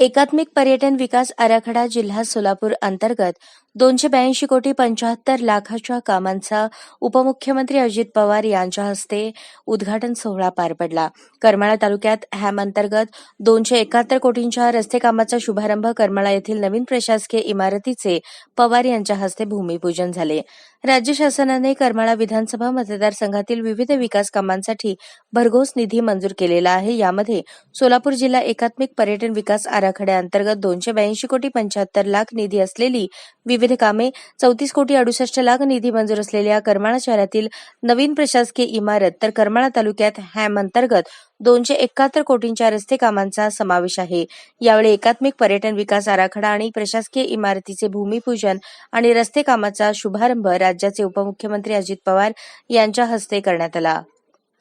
एकात्मिक पर्यटन विकास आराखडा जिल्हा सोलापूर अंतर्गत दोनशे ब्याऐंशी कोटी पंचाहत्तर लाखाच्या कामांचा उपमुख्यमंत्री अजित पवार यांच्या हस्ते उद्घाटन सोहळा पार पडला. करमाळा तालुक्यात हॅम अंतर्गत दोनशे एकाहत्तर कोटींच्या रस्ते कामाचा शुभारंभ करमाळा येथील नवीन प्रशासकीय इमारतीचे पवार यांच्या हस्ते भूमिपूजन झाले. राज्य शासनाने करमाळा विधानसभा मतदारसंघातील विविध विकास कामांसाठी भरघोस निधी मंजूर केलेला आहे. यामध्ये सोलापूर जिल्हा एकात्मिक पर्यटन विकास आराखड्याअंतर्गत दोनशे ब्याऐंशी कोटी पंच्याहत्तर लाख निधी असलेली विविध कामे चौतीस कोटी अडुसष्ट लाख निधी मंजूर असलेल्या करमाळा शहरातील नवीन प्रशासकीय इमारत तर करमाळा तालुक्यात हॅम अंतर्गत दोनशे एकाहत्तर कोटींच्या रस्ते कामांचा समावेश आहे. यावेळी एकात्मिक पर्यटन विकास आराखडा आणि प्रशासकीय इमारतीचे भूमिपूजन आणि रस्ते कामाचा शुभारंभ राज्याचे उपमुख्यमंत्री अजित पवार यांच्या हस्ते करण्यात आला.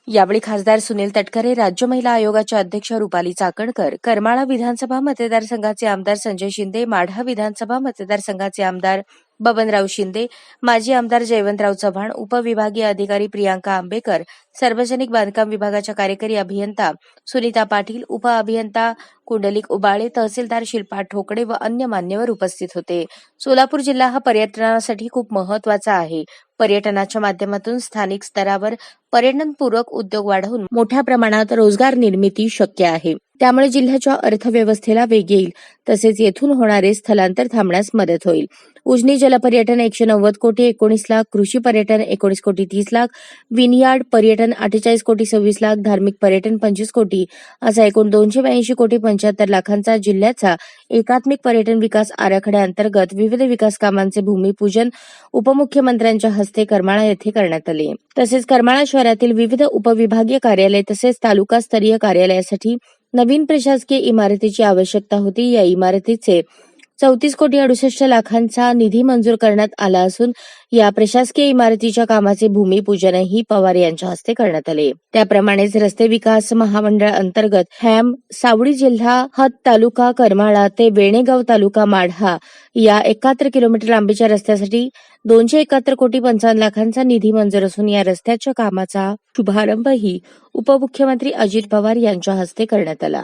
यावेळी खासदार सुनील तटकरे राज्य महिला आयोगाच्या अध्यक्ष रुपाली चाकणकर करमाळा विधानसभा मतदारसंघाचे आमदार संजय शिंदे माढा विधानसभा मतदारसंघाचे आमदार बबनराव शिंदे माजी आमदार जयवंतराव चव्हाण उपविभागीय अधिकारी प्रियांका आंबेकर सार्वजनिक बांधकाम विभागाच्या कार्यकारी अभियंता सुनीता पाटील उप अभियंता कुंडलिक उबाळे तहसीलदार शिल्पा ठोकडे व अन्य मान्यवर उपस्थित होते. सोलापूर जिल्हा हा पर्यटनासाठी खूप महत्त्वाचा आहे. पर्यटनाच्या माध्यमातून स्थानिक स्तरावर पर्यटनपूरक उद्योग वाढवून मोठ्या प्रमाणात रोजगार निर्मिती शक्य आहे. त्यामुळे जिल्ह्याच्या अर्थव्यवस्थेला वेग येईल. तसेच येथून होणारे स्थलांतर थांबण्यास मदत होईल. उजनी जलपर्यटन एकशे नव्वद कोटी एकोणीस लाख. कृषी पर्यटन एकोणीस कोटी तीस लाख. विनयार्ड पर्यटन अठ्ठेचाळीस कोटी सव्वीस लाख. धार्मिक पर्यटन पंचवीस कोटी. असा एकूण दोनशे ब्याऐंशी कोटी पंच्याहत्तर लाखांचा जिल्ह्याचा एकात्मिक पर्यटन विकास आराखड्याअंतर्गत विविध विकास कामांचे भूमिपूजन उपमुख्यमंत्र्यांच्या हस्ते करमाळा येथे करण्यात आले. तसेच करमाळा शहरातील विविध उपविभागीय कार्यालय तसेच तालुकास्तरीय कार्यालयासाठी नवीन प्रशासकीय इमारतीची आवश्यकता होती. या इमारतीचे चौतीस कोटी अडुसष्ट लाखांचा निधी मंजूर करण्यात आला असून या प्रशासकीय इमारतीच्या कामाचे भूमिपूजनही पवार यांच्या हस्ते करण्यात आले. त्याप्रमाणेच रस्ते विकास महामंडळ अंतर्गत हॅम सावळी जिल्हा हत तालुका करमाळा ते वेणेगाव तालुका माढा या एकाहत्तर किलोमीटर लांबीच्या रस्त्यासाठी दोनशे एकाहत्तर कोटी पंचावन्न लाखांचा निधी मंजूर असून या रस्त्याच्या कामाचा शुभारंभही उपमुख्यमंत्री अजित पवार यांच्या हस्ते करण्यात आला.